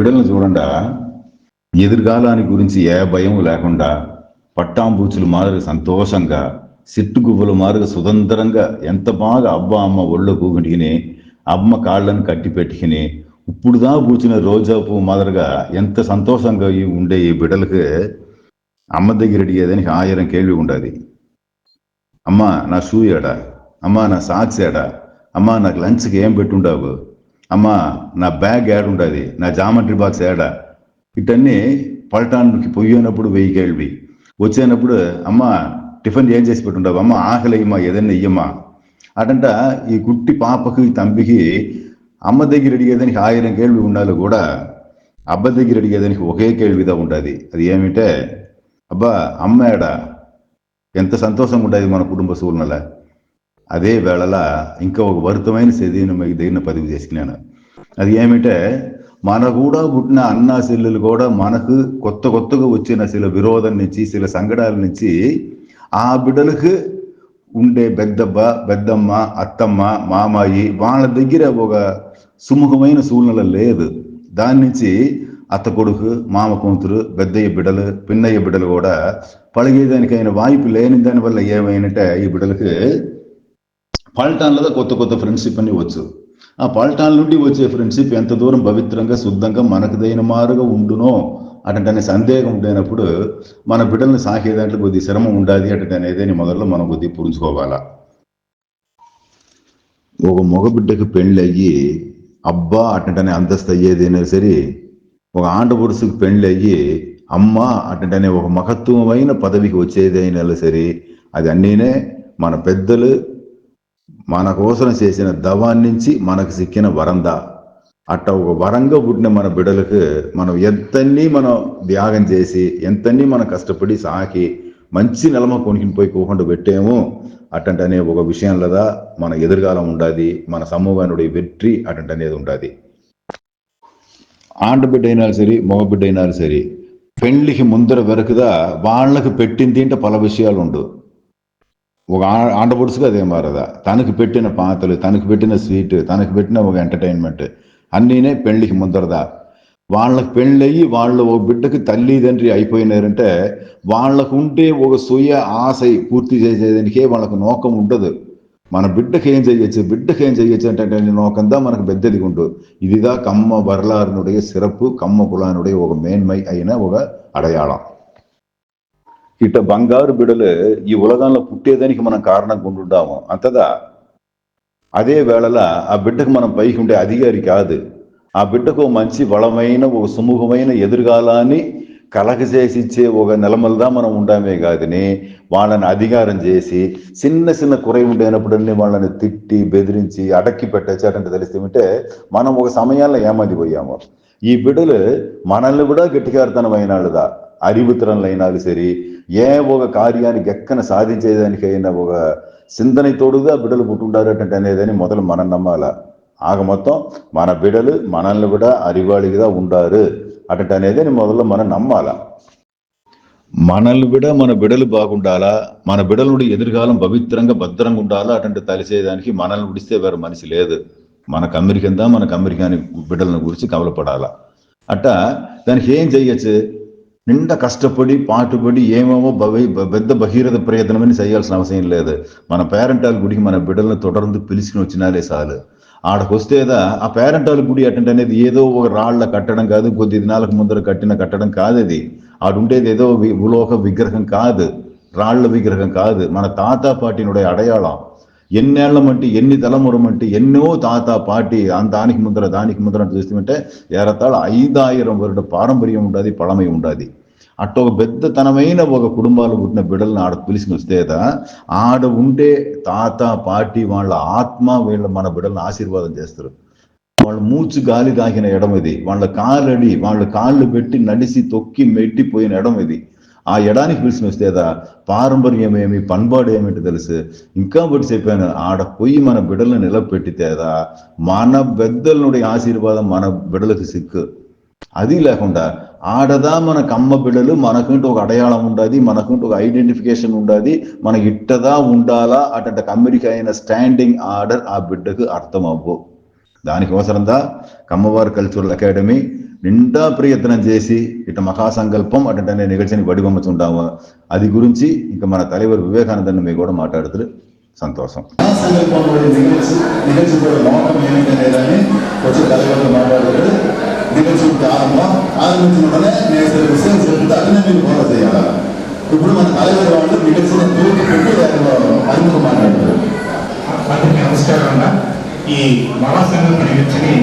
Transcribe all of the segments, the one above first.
బిడలను చూడండా ఎదురుగాలాని గురించి ఏ భయం లేకుండా పట్టాంబూచులు మాదిరి సంతోషంగా సిట్టు గువ్వలు మాదిరి సుతంత్రంగా ఎంత బాగా అబ్బ అమ్మ ఒళ్ళో పెట్టుకుని అమ్మ కాళ్ళను కట్టి పెట్టుకుని ఇప్పుడుదా పూచిన రోజా పువ్వు మాదిరిగా ఎంత సంతోషంగా ఉండే ఈ బిడ్డలకు అమ్మ దగ్గర అడిగేదానికి ఆయిరం కేள்వి ఉండదు అమ్మ నా షూ ఏడా అమ్మ నా సాక్స్ ఏడా అమ్మ నాకు లంచ్కి ఏం పెట్టుండావు అమ్మ నా బ్యాగ్ ఏడుండదు నా జామెట్రీ బాక్స్ ఏడ ఇటన్నీ పల్టానికి పోయినప్పుడు వెయ్యి కేళ్ళవి వచ్చేనప్పుడు అమ్మ టిఫిన్ ఏం చేసి పెట్టుండవు అమ్మ ఆకలి అయ్యమ్మా ఏదైనా ఇయ్యమ్మా అటంట ఈ కుట్టి పాపకి తంపికి అమ్మ దగ్గర అడిగేదానికి ఆయిరం కేళ్ళవి ఉండాలి కూడా అబ్బ దగ్గర అడిగేదానికి ఒకే కేళ్ళవిదా ఉంటుంది అది ఏమిటే అబ్బా అమ్మ ఏడా ఎంత సంతోషంగా ఉంటుంది మన కుటుంబ సూర్ణలా అదే వేళలా ఇంకా ఒక వరుతమైన శరీరం దగ్గర పదవి చేసుకున్నాను అది ఏమిటే మన కూడా పుట్టిన అన్న సెల్లులు కూడా మనకు కొత్త కొత్తగా వచ్చిన శిల విరోధం నుంచి శిల సంగడాల నుంచి ఆ బిడ్డలకు ఉండే పెద్దబ్బ పెద్దమ్మ అత్తమ్మ మామాయి వాళ్ళ దగ్గర ఒక సుముఖమైన సూచనలు లేదు దాని నుంచి అత్త కొడుకు మామ కూతురు పెద్దయ్య బిడ్డలు పిన్నయ్య బిడ్డలు కూడా పలిగేదానికైన వాయిపు లేని దానివల్ల ఏమైనట్టే ఈ బిడ్డలకి పాలిటాన్లతో కొత్త కొత్త ఫ్రెండ్షిప్ అని వచ్చు ఆ పాలిటాన్ నుండి వచ్చే ఫ్రెండ్షిప్ ఎంత దూరం పవిత్రంగా శుద్ధంగా మనకుదైన మారుగా ఉండునో అటువంటి సందేహం ఉండేనప్పుడు మన బిడ్డలను సాకే దాంట్లో కొద్ది శ్రమం ఉండాలి అటు అనేది మొదల్లో మనం కొద్దిగా పుంజుకోవాలా ఒక మగ పెళ్ళి అయ్యి అబ్బా అటంటనే అంతస్తు అయ్యేదైనా సరే ఒక ఆండపురుషుకు అయ్యి అమ్మ అటంటనే ఒక మహత్వమైన పదవికి వచ్చేది వచ్చేదైనా సరే అది అన్నీనే మన పెద్దలు మన కోసం చేసిన దవాన్ నుంచి మనకు సిక్కిన వరందా అట్ట ఒక వరంగా పుట్టిన మన బిడలకు మనం ఎంతన్నీ మనం త్యాగం చేసి ఎంతన్నీ మనం కష్టపడి సాకి మంచి నెలమ కొనుకుని పోయి కూకుండా పెట్టాము అటంటి అనే ఒక విషయంలోదా మన ఎదురుగాలం ఉండాది మన సమూహానుడి వెట్రి అటంటి అనేది ఆంట ఆండబిడ్డ అయినా సరే మగబిడ్డ అయినా సరే పెళ్లికి ముందర వరకుదా వాళ్ళకు పెట్టింది అంటే పల విషయాలు ఉండవు ఒక ఆండపూర్స్కి అదే మారదా తనకు పెట్టిన పాతలు తనకు పెట్టిన సీటు తనకు పెట్టిన ఒక ఎంటర్టైన్మెంట్ అన్నీనే పెళ్లికి ముందరదా వాళ్ళకి పెళ్ళయి వాళ్ళు ఒక బిడ్డకి తల్లిదండ్రి అయిపోయినారంటే వాళ్ళకు ఉంటే ఒక సుయ ఆశ పూర్తి చేసేదానికే వాళ్ళకు నోకం ఉండదు మన బిడ్డకి ఏం చేయొచ్చు బిడ్డకి ఏం చేయొచ్చు అంటే నోకందా మనకు పెద్దది ఉండు ఇదిదా కమ్మ బరలారనుடைய சிறப்பு கம்ம குலானுடைய ஒரு மேன்மை అయిన ఒక అడయాళం ఇట్ట బంగారు బిడలు ఈ ఉలగంలో పుట్టేదానికి మనం కారణం కొండుండాము అంతదా అదే వేళలా ఆ బిడ్డకు మనం పైకి ఉండే అధికారి కాదు ఆ బిడ్డకు మంచి బలమైన ఒక సుముఖమైన ఎదురుగాలాన్ని కలగజేసి ఇచ్చే ఒక నెలమలదా మనం ఉండమే కాదని వాళ్ళని అధికారం చేసి చిన్న చిన్న కురై ఉండేనప్పుడన్నీ వాళ్ళని తిట్టి బెదిరించి అడక్కి పెట్టచ్చారంటే తెలిస్తే మనం ఒక సమయాల్లో ఏమది పోయాము ఈ బిడ్డలు మనల్ని కూడా గట్టికారుతనం అయినాడుదా அறிவுத்திறன் லைனாலும் சரி ఏ ఒక కార్యాన్ని ఎక్కన సాధించేదానికి అయిన ఒక చింతనతోడుగా బిడ్డలు పుట్టుండారటంటే అనేదని మొదలు మనం నమ్మాల ఆగ మొత్తం మన బిడలు మనల్ని కూడా అరివాళిగా ఉండారు అటంటే అనేది మొదలు మనం నమ్మాల మనల్ని కూడా మన బిడలు బాగుండాలా మన బిడల నుండి ఎదురుకాలం పవిత్రంగా భద్రంగా ఉండాలా అటువంటి తలిసేదానికి మనల్ని ఉడిస్తే వేరే మనిషి లేదు మనకు అమెరికన్ దా మనకు అమెరికాని బిడ్డలను గురించి కవలపడాలా అట్ట దానికి ఏం చేయొచ్చు నిండా కష్టపడి పాటుపడి ఏమేమో పెద్ద బహిరద ప్రయత్నమని చేయాల్సిన అవసరం లేదు మన పేరెంటాల గుడికి మన బిడ్డలను తొడర్ந்து పిలుచుకుని వచ్చినాలే చాలు ఆడకొస్తేదా ఆ పేరెంటాల గుడి అటెంట్ అనేది ఏదో ఒక రాళ్ల కట్టడం కాదు కొద్ది దినాలకు ముందర కట్టిన కట్టడం కాదు అది ఆడుండేది ఏదో ఉలోక విగ్రహం కాదు రాళ్ల విగ్రహం కాదు మన తాత పాటినుடைய అడయాళం ఎన్నేళ్ళమంటే ఎన్ని తలమురమంటే ఎన్నో తాత పాటి దానికి ముందర దానికి ముందర చూస్తుంటే ఏరతాళ ఐదాయిరం వరుడ పారంపర్యం ఉండదు పழமை ఉండదు అట్ట ఒక పెద్ద తనమైన ఒక కుటుంబాలు పుట్టిన బిడ్డలను ఆడ పిలిచి వస్తేదా ఆడ ఉంటే తాత పాటి వాళ్ళ ఆత్మ వీళ్ళ మన బిడ్డలను ఆశీర్వాదం చేస్తారు వాళ్ళు మూచు గాలి తాకిన ఎడం ఇది వాళ్ళ కాలడి వాళ్ళ కాళ్ళు పెట్టి నడిసి తొక్కి మెట్టిపోయిన ఎడం ఇది ఆ ఎడానికి పిలిచిన వస్తే వస్తేదా పారంపర్యం ఏమి పన్పాడు ఏమిటి తెలుసు ఇంకా బట్టి చెప్పాను ఆడ పోయి మన బిడ్డలను నిలబెట్టితేదా మన పెద్దలనుడి ఆశీర్వాదం మన బిడ్డలకు సిక్కు అది లేకుండా ఆడదా మనకు అమ్మ బిడ్డలు మనకంటూ ఒక అడయాళం ఉండదు మనకంటూ ఒక ఐడెంటిఫికేషన్ ఉండాది మన ఇట్టదా ఉండాలా అటువంటి కమ్యూనిక్ అయిన స్టాండింగ్ ఆర్డర్ ఆ బిడ్డకు అర్థం అవ్వు దానికి అవసరందా కమ్మవారి కల్చరల్ అకాడమీ నిండా ప్రయత్నం చేసి ఇటు మహాసంకల్పం అటువంటి నిగల్చిని వడిగొమ్ముతుంటాము అది గురించి ఇంకా మన தலைவர் వివేకానందన్ మీ కూడా మాట్లాడుతారు సంతోషం మహాసంకల్పం నిగల్చి నిగల్చి కూడా బాగుంటుంది ఏంటనేదాన్ని కొంచెం నిగర్చుకుంటే ఆరంభం ఆరంభించిన ఉడనే నేసరి విషయం చెప్తే అభినందనలు పోరా చేయాలి ఇప్పుడు మన కలగల వాళ్ళు నిగర్చిన తోటి దానిలో அறிமுகமானார்கள் అందరికీ నమస్కారం అన్న ఈ మహాసంగమ నిగర్చిని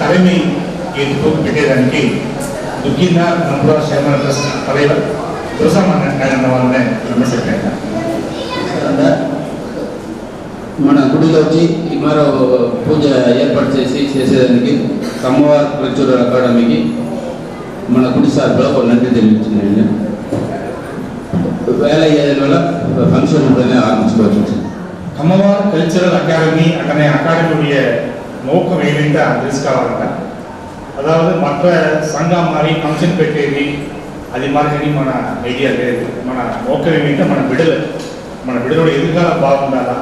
தலைமை ஏற்றுக்கோக்கு పెట్టేదానికి దుగ్గిన నంబురా சேமன ட்ரஸ்ட் தலைவர் துரசாமன் ఆయన వాళ్ళనే నమస్కారం మన గుడిలోకి ఈమారో పూజ ఏర్పాటు చేసి చేసేదానికి సమ్మవార్ కల్చరల్ అకాడమీకి మన గుడి సార్లో వాళ్ళంటే తెలియజేయండి వేల ఐదు వేల ஃபங்க்ஷன் உடனே ஆரம்பிச்சுட்டு அம்மவார் கல்ச்சரல் அகாடமி அத்தனை அகாடமியுடைய நோக்கம் என்னென்று தெரிஞ்சுக்காங்க அதாவது மற்ற சங்கா மாதிரி ஃபங்க்ஷன் పెట్టేది అది మార్గని మన ఐడియా లేదు మన నోకం ఏంటంటే మన బిడ్డలు మన బిడ్డలు ఎదురుగా బాగుండాలా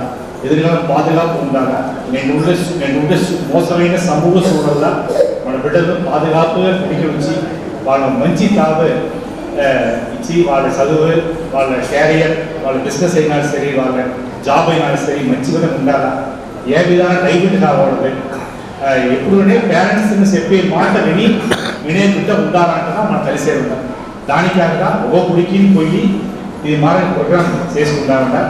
எதிரிகளால் பாதுகாப்பு உண்டாக எங்களுடைய மோசமான சமூக சூழல்ல உன விடலும் பாதுகாப்பு பிடிக்க வச்சு வாழ மஞ்சி தாவு வச்சு வாழ சதுவு வாழ கேரியர் வாழ பிஸ்னஸ் ஆனாலும் சரி வாழ ஜாப் ஆனாலும் சரி மஞ்சி விட உண்டாதா ஏவிதான் டைவிட் எப்படி எப்படினே பேரண்ட்ஸ் எப்படி மாட்ட வெளி வினைய திட்டம் உண்டானாட்டா நான் தரி சேர்ந்தேன் தானிக்காக தான் ஒவ்வொரு குடிக்கின்னு போய் இது மாதிரி ப்ரோக்ராம் சேர்த்து உண்டாகண்டா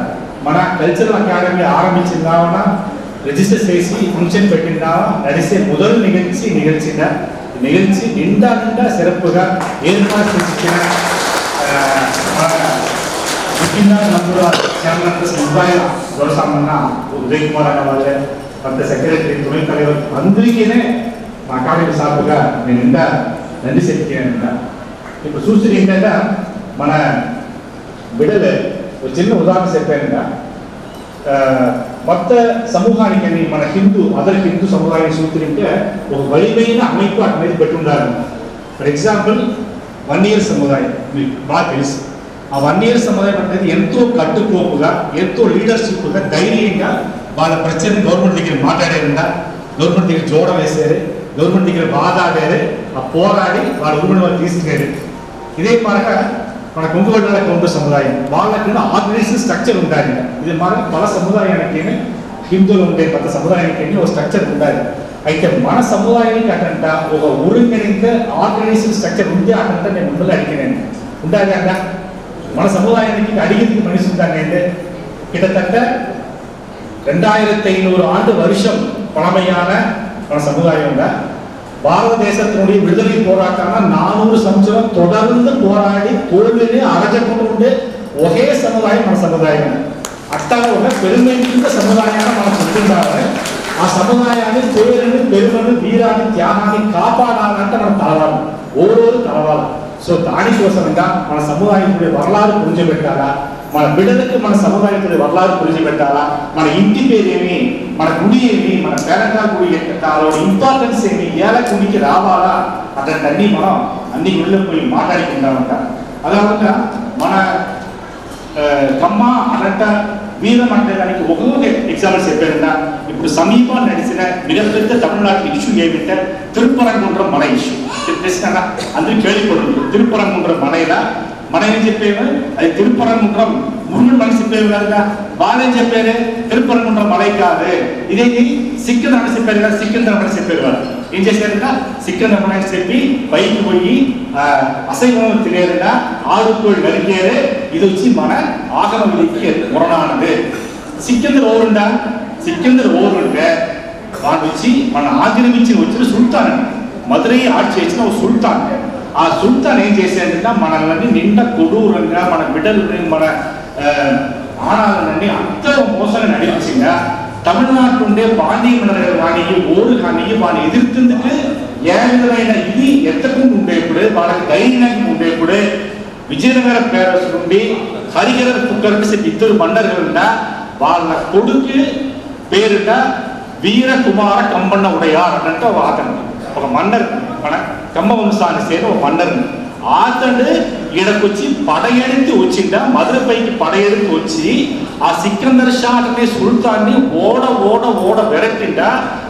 మన కల్చరల్ అకాడమీ ఆరంభించిందామన్నా రిజిస్టర్ చేసి ఫంక్షన్ పెట్టిందామా నడిసే మొదలు నిగించి నిగల్చిందా నిగల్చి నిండా నిండా సిరప్పుగా ఏర్పాటు చేసిన ముఖ్యంగా నమ్ముడు చేయాలంత సముదాయ గౌరవసామన్న ఉదయ్ కుమార్ అన్న వాళ్ళే కొంత సెక్రటరీ తుని తలవర్ అందరికీనే మా అకాడమీ నేను నిండా నంది సెట్ ఇప్పుడు చూస్తే మన బిడ్డలు ఒక చిన్న ఉదాహరణ చెప్పానుగా மற்ற சமூகாనికి మన హిందూ అదర్ హిందూ సముదాయాన్ని సూత్రింటే ఒక బలమైన அமைப்பு అటు మీద పెట్టుండాలి ఫర్ ఎగ్జాంపుల్ వన్ ఇయర్ సముదాయం మీకు బాగా తెలుసు ఆ వన్ ఇయర్ సముదాయం అనేది ఎంతో కట్టుకోపుగా ఎంతో లీడర్షిప్గా ధైర్యంగా వాళ్ళ ప్రత్యేక గవర్నమెంట్ దగ్గర మాట్లాడారండా గవర్నమెంట్ దగ్గర జోడ వేసారు గవర్నమెంట్ దగ్గర బాధ ఆడారు ఆ పోరాడి వాళ్ళ ఊరిని వాళ్ళు తీసుకెళ్ళారు ఇదే పరగా பல கொங்கு கொண்ட சமுதாயம் வாழக்குன்னு ஆர்கனைசிங் ஸ்ட்ரக்சர் உண்டாரு இது மாதிரி பல சமுதாயத்தையும் ஹிந்துல உண்டே பத்த சமுதாயத்தையும் ஒரு ஸ்ட்ரக்சர் உண்டாரு அது மன சமுதாயம் அட்டா ஒரு ஒருங்கிணைந்த ஆர்கனைசிங் ஸ்ட்ரக்சர் உண்டே அட்டன் நான் முதல்ல அடிக்கிறேன் உண்டாக மன சமுதாயத்தை அடிக்கிறதுக்கு மனுஷன் தான் கிட்டத்தட்ட ரெண்டாயிரத்தி ஐநூறு ஆண்டு வருஷம் பழமையான மன சமுதாயம் தான் பாரத தேசத்தினுடைய விடுதலை போராட்டம் நானூறு சமச்சரம் தொடர்ந்து போராடி தோல்வியை அடைஞ்சப்பட்டு உண்டு ஒரே சமுதாயம் நம்ம சமுதாயம் அட்டாவோட பெருமை மிக்க சமுதாயம் நம்ம சொல்லியிருந்தாங்க ஆ சமுதாயாணி தோழனு பெருமனு வீராணி தியாகாணி காப்பாடானான்ட்டு நம்ம தளவாளம் ஒவ்வொரு தளவாளம் ஸோ தானி சோசனை தான் நம்ம வரலாறு புரிஞ்சு பெற்றாரா మన బిడ్డలకి మన సముదాయకుడి వరలాలు పూజ పెట్టాలా మన ఇంటి పేరేమి మన గుడి ఏమి మన పేరంగా గుడి ఎక్కడాలో ఇంపార్టెన్స్ ఏమి ఎలా గుడికి రావాలా అతన్ని మనం అన్ని గుళ్ళకి పోయి మాట్లాడుకుంటా ఉంటాం అలా కాకుండా మన కమ్మ అనంట వీరం అంటే దానికి ఒక్కొక్క ఎగ్జాంపుల్ చెప్పారున్నా ఇప్పుడు సమీపం నడిచిన మిగపెద్ద తమిళనాటి ఇష్యూ ఏమిటంటే తిరుపరంగుండ్రం మన ఇష్యూ చెప్పేసినా అందరూ కేళిపడుతుంది తిరుపరంగుండ్రం మనైనా மனைவி செப்பேவு அது திருப்பரங்குன்றம் முருகன் மனை செப்பேவுதான் பாலன் செப்பேரு திருப்பரங்குன்றம் மலைக்காது இதே நீ சிக்கந்த மனை செப்பேரு சிக்கந்த மனை செப்பேருவாரு இங்க சேருந்தா சிக்கந்த மனை செப்பி போய் அசைவம் திரையிருந்தா ஆறு கோயில் நறுக்கேறு இது வச்சு மன ஆகம விதிக்கு முரணானது சிக்கந்தர் ஓருண்டா சிக்கந்தர் ஓருண்ட வாங்கிச்சு மன ஆக்கிரமிச்சு வச்சுட்டு சுல்தான் மதுரையை ஆட்சி வச்சுன்னா ஒரு சுல்தான் ఆ సుల్తాన్ ఏం చేశాడంటే మనల్ని నిండా కొడూరంగా మన బిడ్డలని మన ఆనాలని అంత మోసంగా నడిపించిందా తమిళనాటుండే బాధ్యమైన కానీ ఓరు కానీ వాళ్ళు ఎదుర్కొందుకు ఏ విధమైన ఇది ఎత్తకుండా ఉండేప్పుడు వాళ్ళకి ధైర్యంగా ఉండేప్పుడు విజయనగర పేరస్ నుండి హరిహర కుక్కర్కి ఇద్దరు మండరులున్న వాళ్ళ కొడుకు పేరుట వీరకుమార కంబన్న ఉడయార్ అంటే అతను ஒரு மன்னர் கம்ப வம்சாங்க சேர்ந்த ஒரு மன்னர் ஆத்தண்டு இடக்குச்சி படையெடுத்து வச்சுட்ட மதுரை பைக்கு படையெடுத்து வச்சு ஆ சிக்கந்தர் ஷாட்டனை சுல்தானி ஓட ஓட ஓட விரட்டிண்டா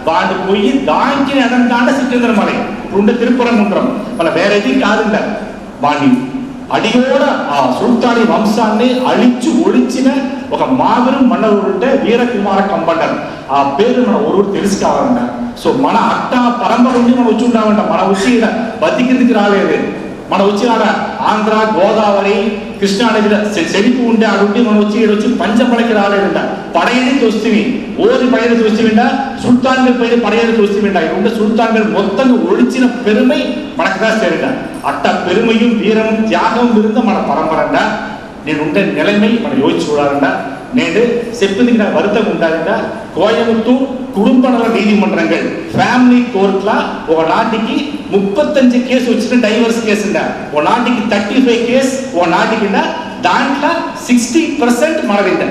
வாண்டு போய் தாங்கின இடம் தாண்ட சிக்கந்தர் மலை ரெண்டு திருப்புறம் பல வேற எதுவும் காதுண்ட வாண்டி அடியோட சுல்தானி வம்சாண்ணி அழிச்சு ஒழிச்சின ஒரு மாபெரும் மன்னர்கள்ட்ட வீரகுமார கம்பண்டன் பேரு நம்ம ஒருவர் தெரிஞ்சுக்காவே சோ மன அட்டா பரம்பரை வச்சு உண்டாவேண்ட மன உச்சியில பதிக்கிறதுக்கு மன உச்சியான ஆந்திரா கோதாவரி கிருஷ்ணா நதியில செரிப்பு உண்டு அப்படி மன உச்சியில வச்சு பஞ்சம் பழைக்கு ராலேடுண்ட படையை தோசிவி ஓரி பயிரை தோசிவிண்டா சுல்தான்கள் பயிர் படையை தோசிவிண்டா இவங்க சுல்தான்கள் மொத்தங்க ஒழிச்சின பெருமை மனக்குதான் சேருண்டா அட்ட பெருமையும் வீரமும் தியாகமும் இருந்த மன பரம்பரண்டா நீ உண்ட நிலைமை மன யோசிச்சு விடாருண்டா நேடு செப்பிந்துக்கிற வருத்தம் உண்டாருண்டா கோயம்புத்தூர் குடும்ப நல நீதிமன்றங்கள் ஃபேமிலி கோர்ட்ல ஒரு நாட்டுக்கு முப்பத்தஞ்சு கேஸ் வச்சுட்டு டைவர்ஸ் கேஸ்ண்டா உன் நாட்டுக்கு தேர்ட்டி ஃபைவ் கேஸ் உன் நாட்டுக்குண்டா தாண்டில் சிக்ஸ்டி பர்சன்ட் மரவிட்ட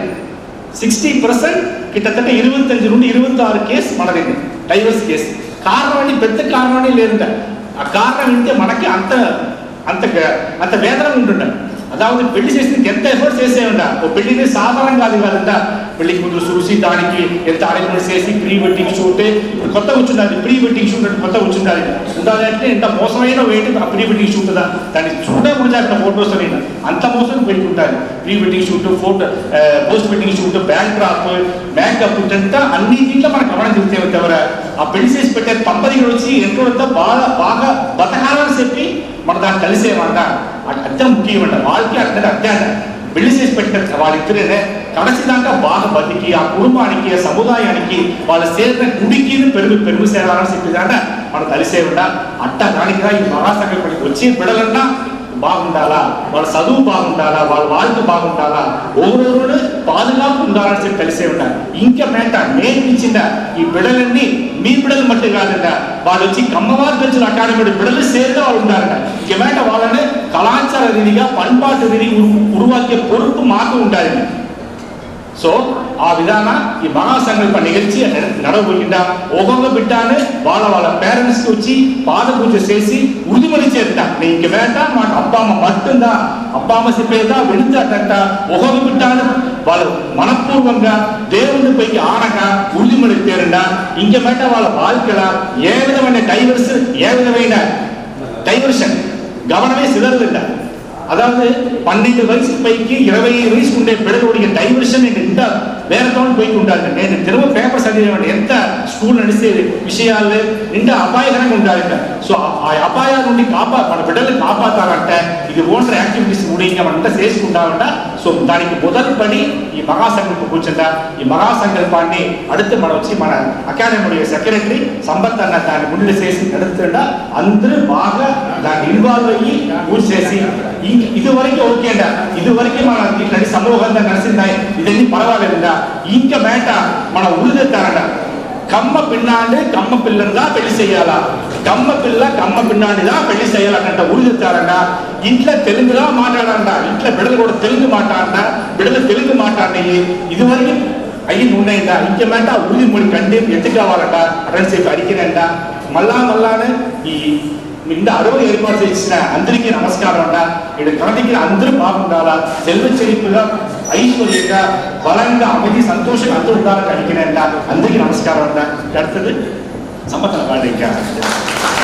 சிக்ஸ்டி பர்சன்ட் கிட்டத்தட்ட இருபத்தஞ்சு நூண்டு இருபத்தாறு கேஸ் மரவிட்டேன் டைவர்ஸ் கேஸ் காரணவாணி பெத்த காரணவாணியில் இருந்தேன் ఆ కారణం ఏంటి మనకి అంత అంత అంత వేదన ఉంటుండే అదావతి పెళ్లి చేసినందుకు ఎంత ఎఫర్ట్ చేసేయంట ఓ పెళ్లిని సాధారణం కాదు కాదంట పెళ్లికి ముందు చూసి దానికి ఎంత అరేంజ్మెంట్ చేసి ప్రీ వెడ్డింగ్ షూట్ ఇప్పుడు కొత్త వచ్చిందండి ప్రీ వెడ్డింగ్ షూట్ అంటే కొత్త వచ్చిందండి ఉండాలంటే ఎంత మోసమైన వేటి ఆ ప్రీ వెడ్డింగ్ షూట్ కదా దాన్ని చూడే కూడా జాగ్రత్త ఫోటోస్ అని అంత మోసం పెట్టుకుంటాను pre wedding shoot photo post wedding shoot backdrop makeup ఇదంతా అన్ని దీంట్లో మనం గమనం చెప్తే ఎవరా ఆ పెళ్లి చేసి పెట్టే పంప వచ్చి ఎంతో బాగా బాగా బతకాలని చెప్పి మన దాన్ని కలిసేమాట అర్థం ಮುಖ್ಯಮಂಡ வாழ்க்கை ಅರ್ಥದ ಅತ್ಯಂತ ಬೆಳೆಸಿಸ್ಪೆಟ್ಟ వాళ్ళిద్దరే కడసిదాకా వాళ్ళ బతికి ఆ కుటుంబానికి ఆ సముదాయానికి వాళ్ళ సేరిన గుడికి పెరుగు పెరుగు సేవాలని చెప్పేదాకా మనం కలిసే ఉండా అట్ట దానికిరా ఈ మహాసంఘానికి వచ్చి బిడలన్నా బాగుండాలా వాళ్ళ చదువు బాగుండాలా వాళ్ళ வாழ்க்கை బాగుండాలా ఓరోరు పాదుగాపు ఉండాలని చెప్పి కలిసే ఉండాలి ఇంకా మేట నేను ఇచ్చిందా ఈ బిడలన్నీ మీ బిడలు మట్టు కాదండా வாழ வச்சு கம்மவார் கல்ச்சர் விடல சேர்ந்து வாழ்ந்தாங்க இங்க வேண்ட வாழன்னு கலாச்சார ரீதியா பண்பாட்டு ரீதி உருவாக்கிய பொறுப்பு மாற்றம் உண்டாயிருக்கு சோ ஆ விதானா மகாசங்கல்ப நிகழ்ச்சி நடவு ஒவ்வொங்க விட்டானு வாழ வாழ பேரண்ட்ஸ்க்கு வச்சு பாத பூஜை சேசி உறுதிமொழி சேர்த்தான் நீ வேண்டாம் மாட்டோம் அப்பா அம்மா மட்டும்தான் அப்பா அம்மா சிப்பையை தான் விழுந்தாட்டா உகவு விட்டானு வாழ மனப்பூர்வங்க தேவந்து போய் ஆனகா உறுதிமொழி தேருண்டா இங்க வேண்டாம் வாழ வாழ்க்கல ஏ விதமான டைவர்ஸ் ஏ விதமான டைவர்ஷன் கவனமே அதாவது பன்னெண்டு வயசு பைக்கு இருபது வயசு ఉండే పిల్లలుடைய டைவர்ஷன் எங்க வேற தோணும் போய் உண்டாது நேற்று திரும்ப பேப்பர் சரிய எந்த ஸ்கூல் நடிச்சு விஷயால் எந்த அபாயகரம் உண்டாருங்க ஸோ அபாயம் உண்டி காப்பா பண்ண பிடலை காப்பாத்தாராட்ட இது போன்ற ஆக்டிவிட்டிஸ் முடியுங்க வந்து சேஸ் உண்டாகட்டா ஸோ தானிக்கு முதல் படி இ மகாசங்கல்பம் பூச்சந்தா இ பாண்டி அடுத்து மன வச்சு மன அகாடமியுடைய செக்ரட்டரி சம்பத் அண்ணா தான் முன்னில் சேசி அந்த பாக தான் இன்வால்வ் ஆகி பூஜை சேசி இது வரைக்கும் ஓகேண்டா இது வரைக்கும் சமூகம் தான் நடிச்சிருந்தாய் இது பரவாயில்லைண்டா ఇంక మేట మన ఉళ్ళ తరగ కమ్మ పిన్నాండి కమ్మ పిల్లంగా పెళ్లి చేయాలా కమ్మ పిల్ల కమ్మ పిన్నాడిదా పెళ్లి చేయాలనంట ఉరిదిస్తారంట ఇంట్లో తెలుగులా మాట్లాడంట ఇంట్లో బిడ్డలు కూడా తెలుగు మాట్లాడంట బిడ్డలు తెలుగు మాట్లాడినాయి ఇదివరకు అయ్యి ఉన్నాయంట ఇంకేమంట ఉరిది మూడు కంటే ఎత్తు కావాలంట రెండు సేపు అడిగినంట మళ్ళా మళ్ళానే ఈ నిండా అరవ ఏర్పాటు చేసిన అందరికీ నమస్కారం అంట ఇక్కడ కళ దగ్గర అందరూ బాగుండాలా సెల్వ చెల్లిపుగా ಐಶ್ವರ್ಯಕ ಬಲಂಗ அமைதி சந்தோஷம் அந்த உண்டார கிடைக்கிறேன் அன்றைக்கு நமஸ்காரம் தான் அடுத்தது சம்பத்தன பாண்டிங்க